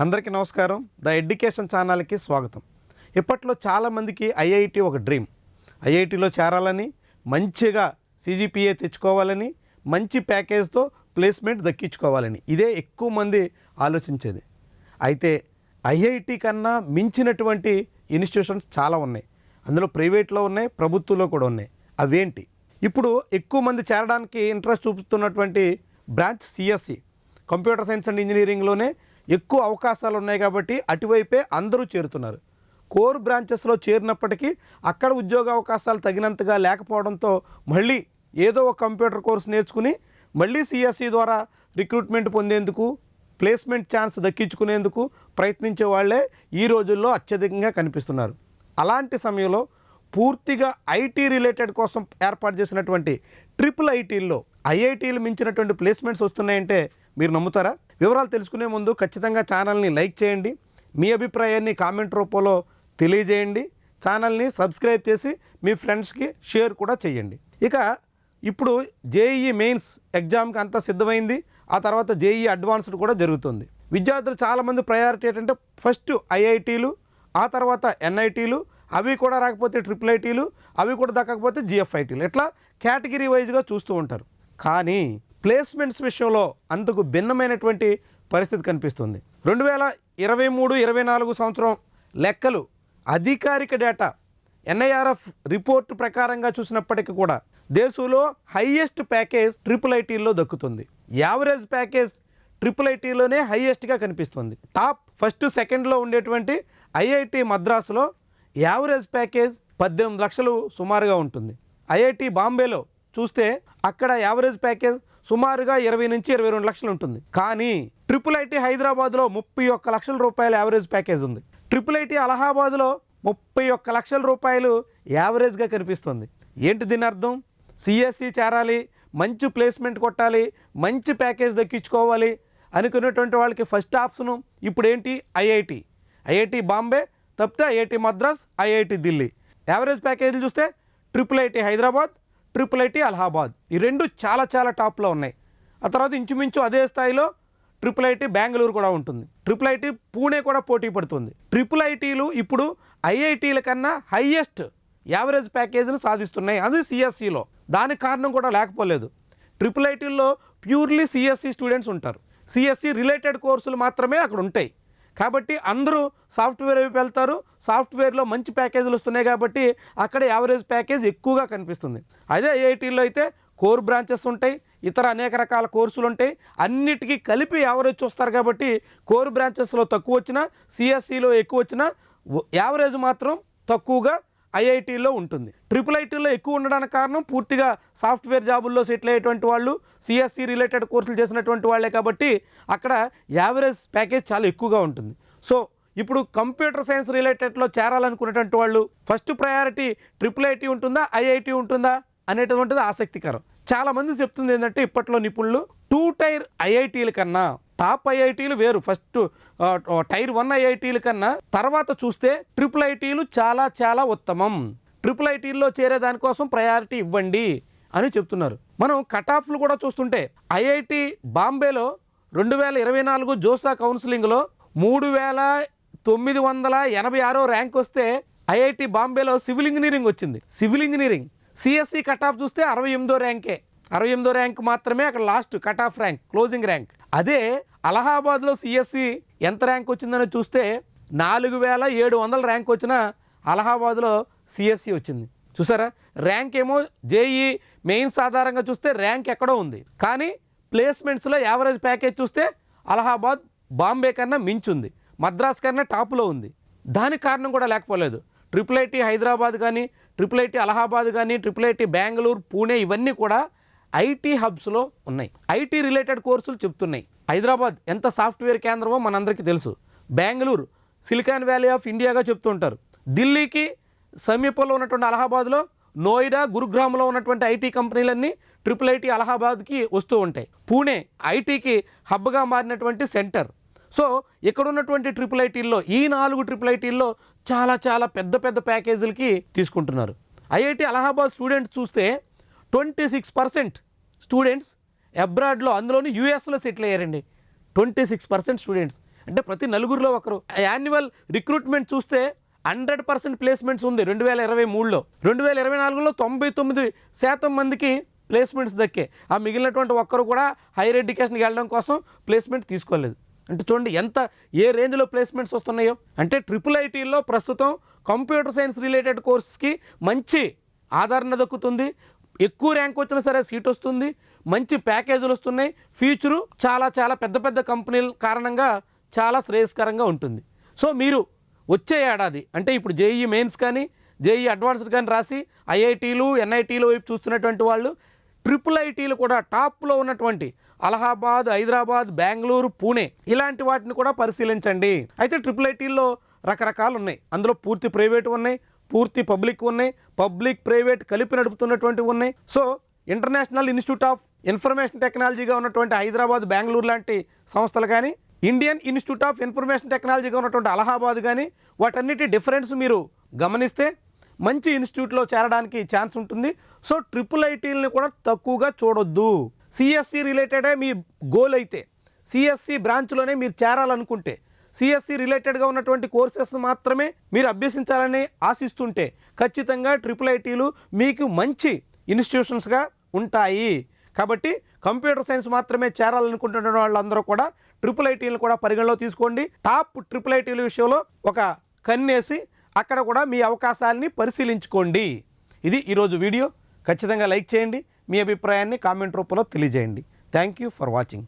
అందరికీ నమస్కారం. The education ఛానల్కి స్వాగతం. ఇప్పట్లో చాలామందికి ఐఐటి ఒక డ్రీమ్. ఐఐటిలో చేరాలని మంచిగా సిజిపిఏ తెచ్చుకోవాలని మంచి ప్యాకేజ్తో ప్లేస్మెంట్ దక్కించుకోవాలని. ఇదే ఎక్కువ మంది ఆలోచించేది. అయితే ఐఐటి కన్నా మించినటువంటి ఇన్స్టిట్యూషన్స్ చాలా ఉన్నాయి. అందులో ప్రైవేట్లో ఉన్నాయి ప్రభుత్వంలో కూడా ఉన్నాయి. అవేంటి? ఇప్పుడు ఎక్కువ మంది చేరడానికి interest చూపుతున్నటువంటి branch CSE. Computer science and ఇంజనీరింగ్లోనే ఎక్కువ అవకాశాలు ఉన్నాయి కాబట్టి అటువైపే అందరూ చేరుతున్నారు. కోర్ బ్రాంచెస్లో చేరినప్పటికీ అక్కడ ఉద్యోగ అవకాశాలు తగినంతగా లేకపోవడంతో మళ్ళీ ఏదో ఒక కంప్యూటర్ కోర్స్ నేర్చుకుని మళ్ళీ సిఎస్సి ద్వారా రిక్రూట్మెంట్ పొందేందుకు ప్లేస్మెంట్ ఛాన్స్ దక్కించుకునేందుకు ప్రయత్నించే వాళ్ళే ఈ రోజుల్లో అత్యధికంగా కనిపిస్తున్నారు. అలాంటి సమయంలో పూర్తిగా ఐటీ రిలేటెడ్ కోసం ఏర్పాటు చేసినటువంటి ట్రిపుల్ ఐటీల్లో ఐఐటీలు మించినటువంటి ప్లేస్మెంట్స్ వస్తున్నాయంటే మీరు నమ్ముతారా? వివరాలు తెలుసుకునే ముందు ఖచ్చితంగా ఛానల్ని లైక్ చేయండి. మీ అభిప్రాయాన్ని కామెంట్ రూపంలో తెలియజేయండి. ఛానల్ని సబ్స్క్రైబ్ చేసి మీ ఫ్రెండ్స్కి షేర్ కూడా చేయండి. ఇక ఇప్పుడు జేఈఈ మెయిన్స్ ఎగ్జామ్కి అంతా సిద్ధమైంది. ఆ తర్వాత జేఈఈ అడ్వాన్స్డ్ కూడా జరుగుతుంది. విద్యార్థులు చాలామంది ప్రయారిటీ ఏంటంటే ఫస్ట్ ఐఐటీలు ఆ తర్వాత ఎన్ఐటీలు అవి కూడా రాకపోతే ట్రిపుల్ ఐటీలు అవి కూడా దక్కకపోతే జిఎఫ్ఐటీలు. ఇట్లా కేటగిరీ వైజ్గా చూస్తూ ఉంటారు. కానీ ప్లేస్మెంట్స్ విషయంలో అందుకు భిన్నమైనటువంటి పరిస్థితి కనిపిస్తుంది. రెండు వేల ఇరవై మూడు ఇరవై నాలుగు సంవత్సరం లెక్కలు అధికారిక డేటా ఎన్ఐఆర్ఎఫ్ రిపోర్ట్ ప్రకారంగా చూసినప్పటికీ కూడా దేశంలో హైయెస్ట్ ప్యాకేజ్ ట్రిపుల్ ఐటీల్లో దక్కుతుంది. యావరేజ్ ప్యాకేజ్ ట్రిపుల్ ఐటీలోనే హైయెస్ట్గా కనిపిస్తుంది. టాప్ ఫస్ట్ సెకండ్లో ఉండేటువంటి ఐఐటి మద్రాసులో యావరేజ్ ప్యాకేజ్ పద్దెనిమిది లక్షలు సుమారుగా ఉంటుంది. ఐఐటి బాంబేలో చూస్తే అక్కడ యావరేజ్ ప్యాకేజ్ సుమారుగా ఇరవై నుంచి ఇరవై రెండు లక్షలు ఉంటుంది. కానీ ట్రిపుల్ ఐటీ హైదరాబాద్లో ముప్పై ఒక్క లక్షల రూపాయల యావరేజ్ ప్యాకేజ్ ఉంది. ట్రిపుల్ ఐటీ అలహాబాద్లో ముప్పై ఒక్క లక్షల రూపాయలు యావరేజ్గా కనిపిస్తుంది. ఏంటి దీని అర్థం? సిఎస్సి చేరాలి మంచి ప్లేస్మెంట్ కొట్టాలి మంచి ప్యాకేజ్ దక్కించుకోవాలి అనుకునేటువంటి వాళ్ళకి ఫస్ట్ ఆప్షను ఇప్పుడు ఏంటి? ఐఐటి ఐఐటి బాంబే తప్పితే IIT Madras IIT Delhi average ప్యాకేజీలు చూస్తే triple IT Hyderabad triple IT Allahabad. ఈ రెండు చాలా చాలా టాప్లో ఉన్నాయి. ఆ తర్వాత ఇంచుమించు అదే స్థాయిలో ట్రిపుల్ ఐటీ బెంగళూరు కూడా ఉంటుంది. ట్రిపుల్ ఐటీ పూణే కూడా పోటీ పడుతుంది. ట్రిపుల్ ఐటీలు ఇప్పుడు ఐఐటీల కన్నా హైయెస్ట్ యావరేజ్ ప్యాకేజీని సాధిస్తున్నాయి. అది సిఎస్సిలో. దానికి కారణం కూడా లేకపోలేదు. ట్రిపుల్ ఐటీల్లో ప్యూర్లీ సిఎస్సి స్టూడెంట్స్ ఉంటారు. సిఎస్సి రిలేటెడ్ కోర్సులు మాత్రమే అక్కడ ఉంటాయి. కాబట్టి అందరూ సాఫ్ట్వేర్ వైపు వెళ్తారు. సాఫ్ట్వేర్లో మంచి ప్యాకేజీలు వస్తున్నాయి కాబట్టి అక్కడ యావరేజ్ ప్యాకేజ్ ఎక్కువగా కనిపిస్తుంది. అదే ఐఐటీలో అయితే కోర్ బ్రాంచెస్ ఉంటాయి. ఇతర అనేక రకాల కోర్సులు ఉంటాయి. అన్నిటికీ కలిపి యావరేజ్ చూస్తారు కాబట్టి కోర్ బ్రాంచెస్లో తక్కువ వచ్చినా సిఎస్సిలో ఎక్కువ వచ్చినా యావరేజ్ మాత్రం తక్కువగా ఐఐటీలో ఉంటుంది. ట్రిపుల్ ఐటీలో ఎక్కువ ఉండడానికి కారణం పూర్తిగా సాఫ్ట్వేర్ జాబుల్లో సెటిల్ అయ్యేటువంటి వాళ్ళు సిఎస్సి రిలేటెడ్ కోర్సులు చేసినటువంటి వాళ్ళే కాబట్టి అక్కడ యావరేజ్ ప్యాకేజ్ చాలా ఎక్కువగా ఉంటుంది. సో ఇప్పుడు కంప్యూటర్ సైన్స్ రిలేటెడ్లో చేరాలనుకునేటువంటి వాళ్ళు ఫస్ట్ ప్రయారిటీ ట్రిపుల్ ఐటీ ఉంటుందా ఐఐటి ఉంటుందా అనేటువంటిది ఆసక్తికరం. చాలామంది చెప్తుంది ఏంటంటే ఇప్పట్లో నిపుణులు టూ టైర్ ఐఐటీల కన్నా టాప్ ఐఐటీలు వేరు. ఫస్ట్ టైర్ వన్ ఐఐటీల కన్నా తర్వాత చూస్తే ట్రిపుల్ ఐటీలు చాలా చాలా ఉత్తమం. ట్రిపుల్ ఐటీల్లో చేరే దానికోసం ప్రయారిటీ ఇవ్వండి అని చెప్తున్నారు. మనం కట్ ఆఫ్లు కూడా చూస్తుంటే ఐఐటి బాంబేలో రెండు వేల ఇరవై నాలుగు జోసా కౌన్సిలింగ్లో మూడు వేల తొమ్మిది వందల ఎనభై ఆరో ర్యాంక్ వస్తే ఐఐటి బాంబేలో సివిల్ ఇంజనీరింగ్ వచ్చింది. Civil engineering CSE cut off చూస్తే అరవై ఎనిమిదో ర్యాంకే. అరవై ఎనిమిదో ర్యాంక్ మాత్రమే అక్కడ last cut off rank closing rank అదే అలహాబాద్లో సిఎస్సి ఎంత ర్యాంక్ వచ్చిందని చూస్తే నాలుగు వేల ఏడు వందల ర్యాంక్ వచ్చిన అలహాబాద్లో సిఎస్సి వచ్చింది. చూసారా? ర్యాంక్ ఏమో జేఈ మెయిన్స్ ఆధారంగా చూస్తే ర్యాంక్ ఎక్కడో ఉంది. కానీ ప్లేస్మెంట్స్లో యావరేజ్ ప్యాకేజ్ చూస్తే అలహాబాద్ బాంబే కన్నా మించుంది. మద్రాస్ కన్నా టాప్లో ఉంది. దానికి కారణం కూడా లేకపోలేదు. ట్రిపుల్ ఐటీ హైదరాబాద్ కానీ ట్రిపుల్ ఐటీ అలహాబాద్ కానీ ట్రిపుల్ ఐటీ బెంగళూరు పూణే ఇవన్నీ కూడా ఐటీ హబ్స్లో ఉన్నాయి. ఐటీ రిలేటెడ్ కోర్సులు చెప్తున్నాయి. హైదరాబాద్ ఎంత సాఫ్ట్వేర్ కేంద్రమో మనందరికీ తెలుసు. బెంగళూరు సిలికాన్ వ్యాలీ ఆఫ్ ఇండియాగా చెప్తుంటారు. ఢిల్లీకి సమీపంలో ఉన్నటువంటి అలహాబాద్లో నోయిడా గురుగ్రామ్లో ఉన్నటువంటి ఐటీ కంపెనీలన్నీ ట్రిపుల్ ఐటీ అలహాబాద్కి వస్తూ ఉంటాయి. పూణే ఐటీకి హబ్గా మారినటువంటి సెంటర్. సో ఇక్కడ ఉన్నటువంటి ట్రిపుల్ ఐటీల్లో ఈ నాలుగు ట్రిపుల్ ఐటీల్లో చాలా చాలా పెద్ద పెద్ద ప్యాకేజీలకి తీసుకుంటున్నారు. ఐఐటి అలహాబాద్ స్టూడెంట్స్ చూస్తే ట్వంటీ సిక్స్ పర్సెంట్ స్టూడెంట్స్ అబ్రాడ్లో అందులోని యూఎస్లో సెటిల్ అయ్యారండి. Twenty six percent students. అంటే ప్రతి నలుగురిలో ఒకరు. యాన్యువల్ రిక్రూట్మెంట్ చూస్తే హండ్రెడ్ పర్సెంట్ ప్లేస్మెంట్స్ ఉంది రెండు వేల ఇరవై మూడులో. రెండు వేల ఇరవై నాలుగులో తొంభై తొమ్మిది శాతం మందికి ప్లేస్మెంట్స్ దక్కే. ఆ మిగిలినటువంటి ఒక్కరు కూడా హైయర్ ఎడ్యుకేషన్కి వెళ్ళడం కోసం ప్లేస్మెంట్ తీసుకోలేదు. అంటే చూడండి ఎంత ఏ రేంజ్లో ప్లేస్మెంట్స్ వస్తున్నాయో. అంటే ట్రిపుల్ ఐటీల్లో ప్రస్తుతం కంప్యూటర్ సైన్స్ రిలేటెడ్ కోర్స్కి మంచి ఆదరణ దక్కుతుంది. ఎక్కువ ర్యాంక్ వచ్చినా సరే సీట్ వస్తుంది మంచి ప్యాకేజీలు వస్తున్నాయి ఫ్యూచరు చాలా చాలా పెద్ద పెద్ద కంపెనీల కారణంగా చాలా శ్రేయస్కరంగా ఉంటుంది. సో మీరు వచ్చే ఏడాది అంటే ఇప్పుడు జేఈ మెయిన్స్ కానీ జేఈ అడ్వాన్స్డ్ కానీ రాసి ఐఐటీలు ఎన్ఐటీలు వైపు చూస్తున్నటువంటి వాళ్ళు ట్రిపుల్ ఐటీలు కూడా టాప్లో ఉన్నటువంటి అలహాబాద్ హైదరాబాద్ బెంగళూరు పూణే ఇలాంటి వాటిని కూడా పరిశీలించండి. అయితే ట్రిపుల్ ఐటీల్లో రకరకాలు ఉన్నాయి. అందులో పూర్తి ప్రైవేట్ ఉన్నాయి పూర్తి పబ్లిక్ ఉన్నాయి పబ్లిక్ ప్రైవేట్ కలిపి నడుపుతున్నటువంటి ఉన్నాయి. So International Institute of Information టెక్నాలజీగా ఉన్నటువంటి హైదరాబాద్ బెంగళూరు లాంటి సంస్థలు కానీ ఇండియన్ ఇన్స్టిట్యూట్ ఆఫ్ ఇన్ఫర్మేషన్ టెక్నాలజీగా ఉన్నటువంటి అలహాబాద్ కానీ వాటన్నిటి డిఫరెన్స్ మీరు గమనిస్తే మంచి ఇన్స్టిట్యూట్లో చేరడానికి ఛాన్స్ ఉంటుంది. సో ట్రిపుల్ ఐటీలని కూడా తక్కువగా చూడొద్దు. సిఎస్సి రిలేటెడే మీ గోల్ అయితే సిఎస్సి బ్రాంచ్లోనే మీరు చేరాలనుకుంటే సిఎస్సి రిలేటెడ్గా ఉన్నటువంటి కోర్సెస్ మాత్రమే మీరు అభ్యసించాలని ఆశిస్తుంటే ఖచ్చితంగా ట్రిపుల్ ఐటీలు మీకు మంచి ఇన్స్టిట్యూషన్స్గా ఉంటాయి. కాబట్టి కంప్యూటర్ సైన్స్ మాత్రమే చేరాలనుకుంటున్న వాళ్ళందరూ కూడా ట్రిపుల్ ఐటీలను కూడా పరిగణలో తీసుకోండి. టాప్ ట్రిపుల్ ఐటీల విషయంలో ఒక కన్నేసి అక్కడ కూడా మీ అవకాశాలని పరిశీలించుకోండి. ఇది ఈరోజు వీడియో. ఖచ్చితంగా లైక్ చేయండి. మీ అభిప్రాయాన్ని కామెంట్ రూపంలో తెలియజేయండి. Thank you for watching